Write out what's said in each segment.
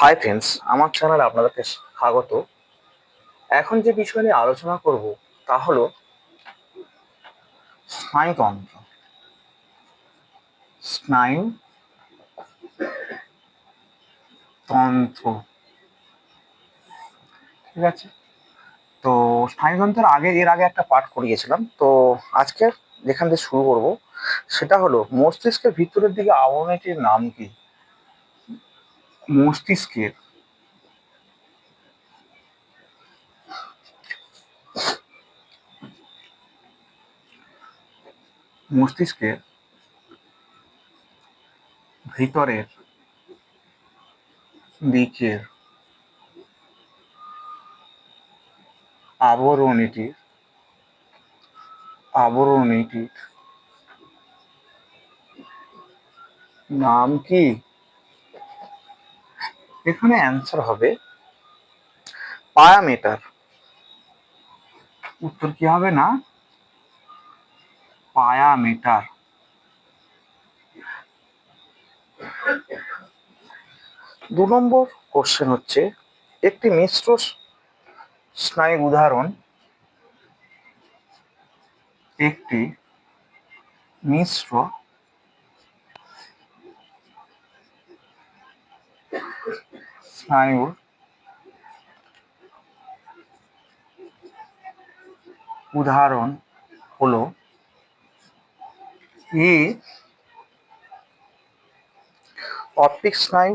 Hi friends আমার চ্যানেলে আপনাদেরকে স্বাগত। এখন যে বিষয় নিয়ে আলোচনা করব, তা হলো স্নায়ুতন্ত্র। স্নায়ু তন্ত্র ঠিক আছে? তো স্নায়ুতন্ত্রের আগে, এর আগে একটা পাঠ করিয়েছিলাম। তো আজকে যেখান থেকে শুরু করব, সেটা হলো মস্তিষ্কের ভিতরের দিকে আবরণীটির নাম কি? মস্তিষ্কের মস্তিষ্কের ভিতরের দিকের আবরণীটির আবরণীটির নাম কি? এখানে অ্যান্সার হবে পায়ামিটার উত্তর কি হবে না? পায়ামিটার দু নম্বর কোশ্চেন হচ্ছে, একটি মিশ্র স্নায়ু উদাহরণ, একটি মিশ্র স্নায়ুর উদাহরণ হলো এ অপটিক স্নায়ু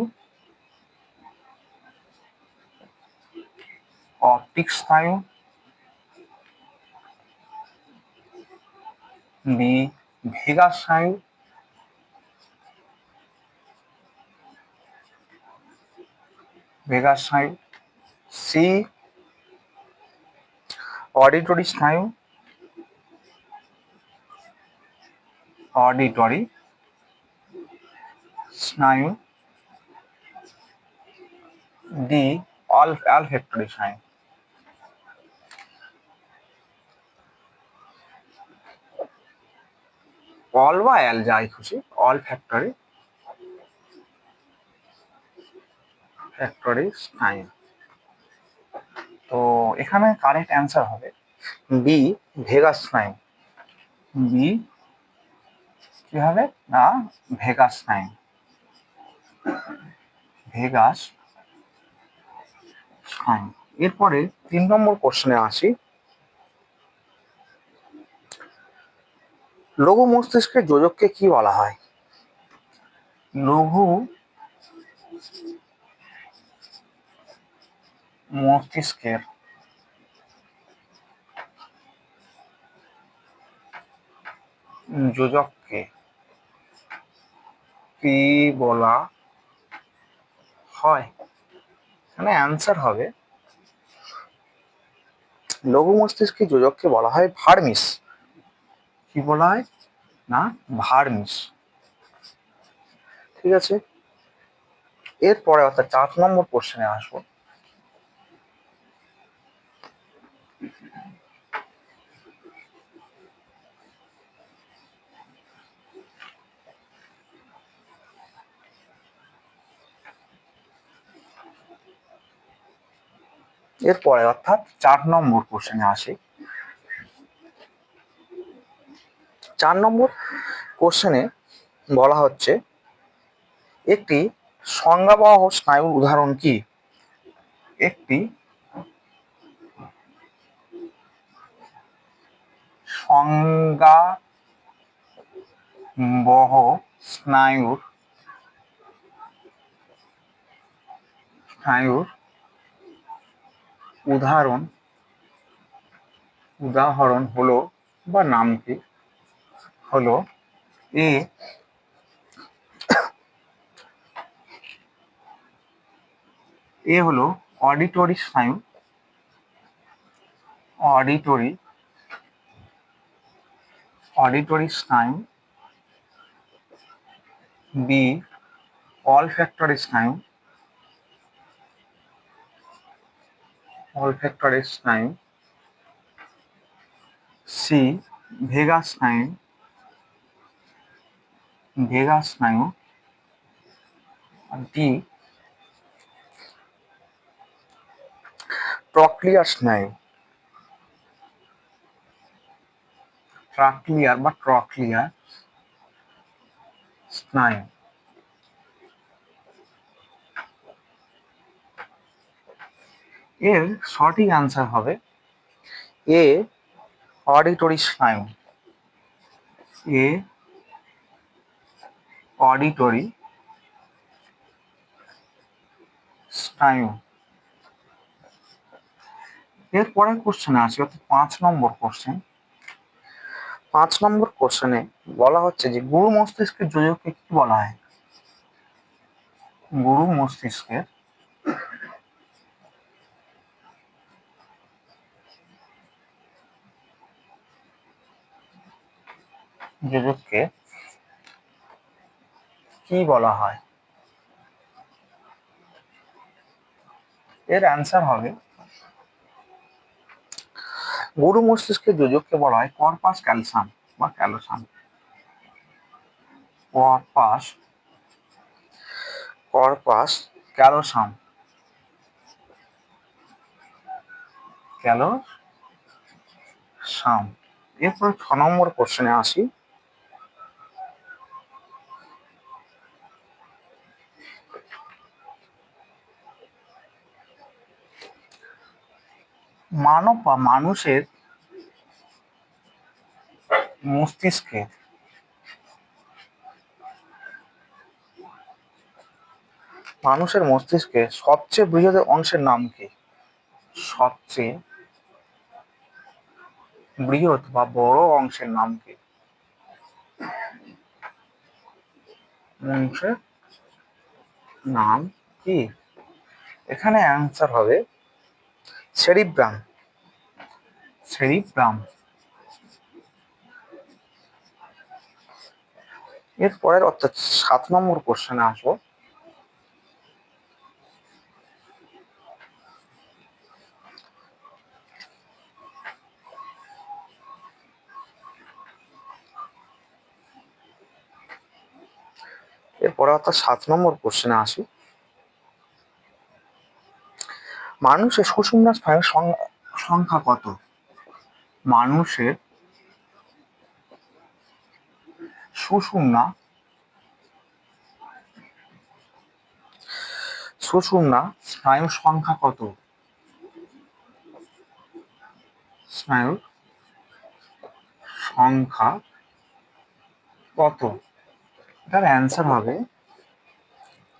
অপটিক স্নায়ু বি ভেগা স্নায়ু ভেগা স্নায়ু সি অডিটরি স্নায়ু অডিটরি স্নায়ু ডি অল অ্যালফেক্টরি স্নায়ু অল বা অ্যাল যাই খুশি অল ফ্যাক্টরি ফ্যাক্টরি স্নায়ু তো এখানে কারেক্ট অ্যান্সার হবে বি ভেগাস স্নায়ু বি কি হবে? না, ভেগাস স্নায়ু ভেগাস স্নায়ু এরপরে তিন নম্বর কোশ্চেনে আসি। লঘু মস্তিষ্কের যোজককে কি বলা হয়? লঘু মস্তিষ্কের যোজককে কি বলা হয়? এখানে অ্যান্সার হবে। লঘু মস্তিষ্কের যোজককে বলা হয় ভার্মিস। কি বলা হয়? না, ভার্মিস। ঠিক আছে? এরপরে অর্থাৎ চার নম্বর কোশ্চেনে আসব। এরপরে অর্থাৎ চার নম্বর কোশ্চেনে আসি। চার নম্বর কোশ্চেনে বলা হচ্ছে, একটি সংজ্ঞাবহ স্নায়ুর উদাহরণ কি? একটি সংজ্ঞাবহ স্নায়ুর স্নায়ুর উদাহরণ উদাহরণ হলো বা নামটি হলো এ এ হলো অডিটরি স্নায়ু অডিটরি অডিটরি স্নায়ু বি, অল অলফ্যাক্টরি স্নায়ু অলফ্যাক্টরের স্নায়ু সি ভেগা স্নায়ু ভেগা স্নায়ু ডি প্রক্রিয়ার স্নায়ু ট্রাক্লিয়ার বা ট্রক্লিয়ার স্নায়ু এর সঠিক অ্যান্সার হবে এ অডিটরি স্নায়ু এ অডিটরি স্নায়ু এর পরের কোশ্চেনে আছে অর্থাৎ পাঁচ নম্বর কোশ্চেন পাঁচ নম্বর কোশ্চেনে বলা হচ্ছে যে, গুরু মস্তিষ্কের যোজককে কি বলা হয়? গুরু মস্তিষ্কের যোজককে কি বলা হয়? এর অ্যান্সার হবে, গরু মস্তিষ্কের যোজককে বলা হয় কর্পাস ক্যালসাম বা callosum corpus corpus callosum callosum এরপর ছ নম্বর কোশ্চেনে আসি। মানব বা মানুষের মস্তিষ্কে মানুষের মস্তিষ্কে সবচেয়ে বৃহৎ অংশের নাম কি? সবচেয়ে বৃহৎ বা বড় অংশের নাম কি? অংশের নাম কি? এখানে অ্যান্সার হবে সেরিব্রাম সেরিব্রাম এর পরের অর্থাৎ সাত নম্বর কোশ্চেনে আসব। এরপরে অর্থাৎ সাত নম্বর কোশ্চেনে আসি। মানুষের সুষুম্না স্নায়ুর সংখ্যা কত? মানুষের সুষুম্না সুষুম্না স্নায়ুর সংখ্যা কত? স্নায়ুর সংখ্যা কত? এটার অ্যান্সার হবে,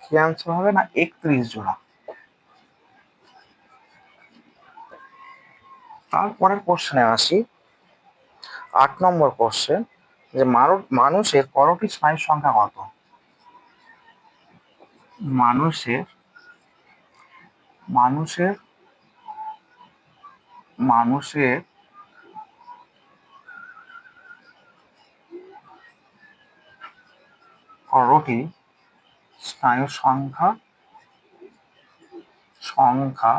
কি অ্যান্সার হবে না একত্রিশ জোড়া? তারপরের কোশ্চেনে আসি। আট নম্বর কোশ্চেন যে মানুষের করোটি স্নায়ুর সংখ্যা কত? মানুষের মানুষের মানুষের করোটি স্নায়ুর সংখ্যা সংখ্যা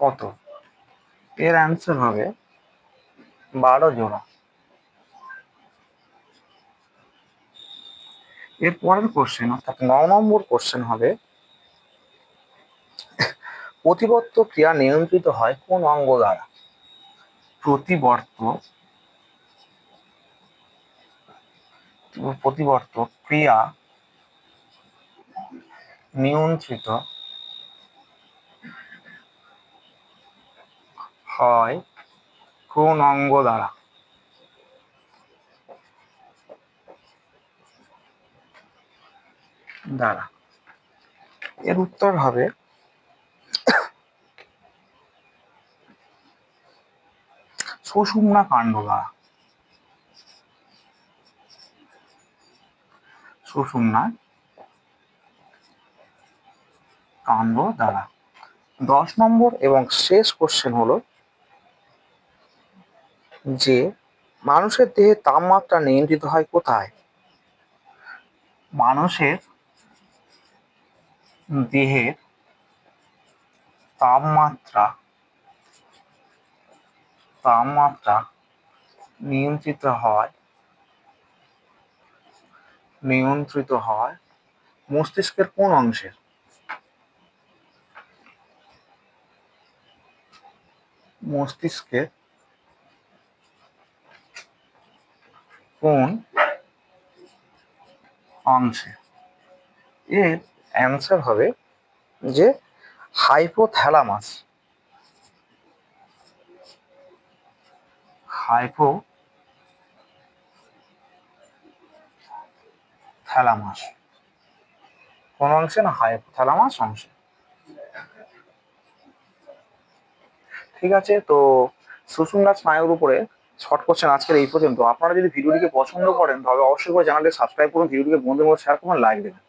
কত? এর অ্যান্সার হবে বারো জোড়া। এর পরের কোশ্চেন অর্থাৎ ন নম্বর কোশ্চেন হবে, প্রতিবর্ত ক্রিয়া নিয়ন্ত্রিত হয় কোন অঙ্গ দ্বারা? প্রতিবর্ত প্রতিবর্ত ক্রিয়া নিয়ন্ত্রিত হয় কোন অঙ্গ দ্বারা। দ্বারা। এর উত্তর হবে সুষুম্না কাণ্ড দ্বারা। সুষুম্না কাণ্ড দ্বারা। দশ নম্বর এবং শেষ কোশ্চেন হলো যে মানুষের দেহে তাপমাত্রা নিয়ন্ত্রিত হয় কোথায়? মানুষের দেহের তাপমাত্রা তাপমাত্রা নিয়ন্ত্রিত হয় নিয়ন্ত্রিত হয় মস্তিষ্কের কোন অংশের? মস্তিষ্কের কোন অংশে? এর অ্যান্সার হবে যে হাইপোথ্যালামাস হাইপো থ্যালামাস কোন অংশে না হাইপোথ্যালামাস অংশে? ঠিক আছে, তো সুষুম্না স্নায়ুর উপরে শর্ট কোশ্চেন আজকের এই পর্যন্ত। আপনারা যদি ভিডিওটিকে পছন্দ করেন, তবে অবশ্যই করে চ্যানেলটি সাবস্ক্রাইব করুন, ভিডিওটিকে বন্ধুর মধ্যে শেয়ার করুন লাইক দেবেন।